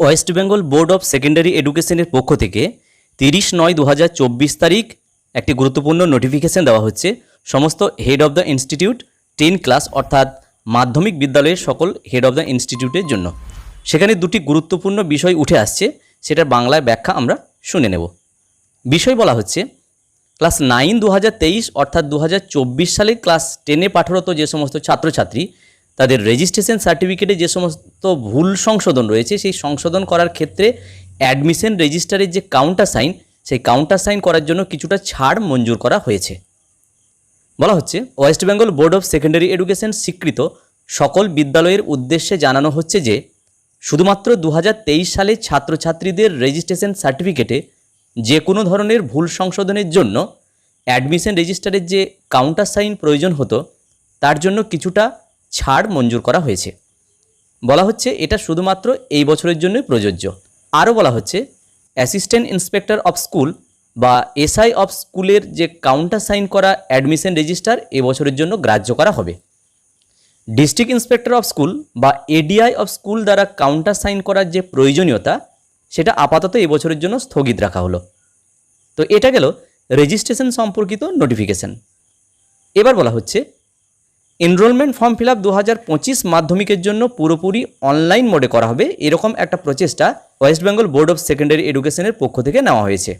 West Bengal Board of Secondary এডুকেশনের পক্ষ থেকে তিরিশ নয় দু তারিখ একটি গুরুত্বপূর্ণ নোটিফিকেশন দেওয়া হচ্ছে। সমস্ত head of the institute ten class অর্থাৎ মাধ্যমিক বিদ্যালয়ের সকল হেড অফ দ্য ইনস্টিটিউটের জন্য। সেখানে দুটি গুরুত্বপূর্ণ বিষয় উঠে আসছে সেটার বাংলায় ব্যাখ্যা আমরা শুনে নেব। বিষয় বলা হচ্ছে ক্লাস নাইন দু হাজার তেইশ অর্থাৎ দু হাজার চব্বিশ সালে ক্লাস টেনে পাঠরত যে সমস্ত ছাত্রছাত্রী তাদের রেজিস্ট্রেশন সার্টিফিকেটে যে সমস্ত ভুল সংশোধন রয়েছে, সেই সংশোধন করার ক্ষেত্রে অ্যাডমিশন রেজিস্টারের যে কাউন্টার সাইন সেই কাউন্টার সাইন করার জন্য কিছুটা ছাড় মঞ্জুর করা হয়েছে। বলা হচ্ছে West Bengal Board of Secondary Education স্বীকৃত সকল বিদ্যালয়ের উদ্দেশ্যে জানানো হচ্ছে যে, শুধুমাত্র দু হাজার তেইশ সালে ছাত্রছাত্রীদের রেজিস্ট্রেশন সার্টিফিকেটে যে কোনো ধরনের ভুল সংশোধনের জন্য অ্যাডমিশন রেজিস্টারের যে কাউন্টার সাইন প্রয়োজন হতো, তার জন্য কিছুটা ছাড় মঞ্জুর করা হয়েছে। বলা হচ্ছে এটা শুধুমাত্র এই বছরের জন্যই প্রযোজ্য। আরও বলা হচ্ছে, অ্যাসিস্ট্যান্ট ইন্সপেক্টর অফ স্কুল বা এসআই অফ স্কুলের যে কাউন্টার সাইন করা অ্যাডমিশন রেজিস্টার এবছরের জন্য গ্রাহ্য করা হবে। ডিস্ট্রিক্ট ইন্সপেক্টর অফ স্কুল বা এডিআই অফ স্কুল দ্বারা কাউন্টার সাইন করার যে প্রয়োজনীয়তা, সেটা আপাতত এবছরের জন্য স্থগিত রাখা হলো। তো এটা গেল রেজিস্ট্রেশন সম্পর্কিত নোটিফিকেশন। এবার বলা হচ্ছে এনরোলমেন্ট ফর্ম ফিল আপ দু হাজার পঁচিশ মাধ্যমিকের জন্য পুরোপুরি অনলাইন মোডে করা হবে। এরকম একটা প্রচেষ্টা West Bengal Board of Secondary এডুকেশনের পক্ষ থেকে নেওয়া হয়েছে।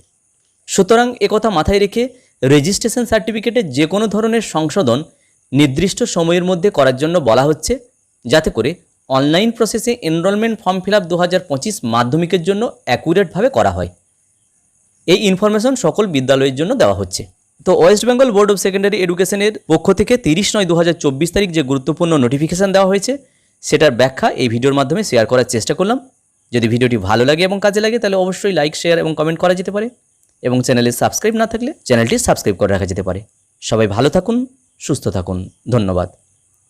সুতরাং একথা মাথায় রেখে রেজিস্ট্রেশন সার্টিফিকেটে যে কোনো ধরনের সংশোধন নির্দিষ্ট সময়ের মধ্যে করার জন্য বলা হচ্ছে, যাতে করে অনলাইন প্রসেসে এনরোলমেন্ট ফর্ম ফিল আপ দু হাজার পঁচিশ মাধ্যমিকের জন্য অ্যাকুরেটভাবে করা হয়। এই ইনফরমেশন সকল বিদ্যালয়ের জন্য দেওয়া হচ্ছে। তো West Bengal Board of Secondary এডুকেশনের পক্ষ থেকে তিরিশ নয় দু তারিখ যে গুরুত্বপূর্ণ নোটিফিকেশান দেওয়া হয়েছে, সেটার ব্যাখ্যা এই ভিডিওর মাধ্যমে শেয়ার করার চেষ্টা করলাম। যদি ভিডিওটি ভালো লাগে এবং কাজে লাগে, তাহলে অবশ্যই লাইক, শেয়ার এবং কমেন্ট করা যেতে পারে। এবং চ্যানেলে সাবস্ক্রাইব না থাকলে চ্যানেলটি সাবস্ক্রাইব করে রাখা যেতে পারে। সবাই ভালো থাকুন, সুস্থ থাকুন। ধন্যবাদ।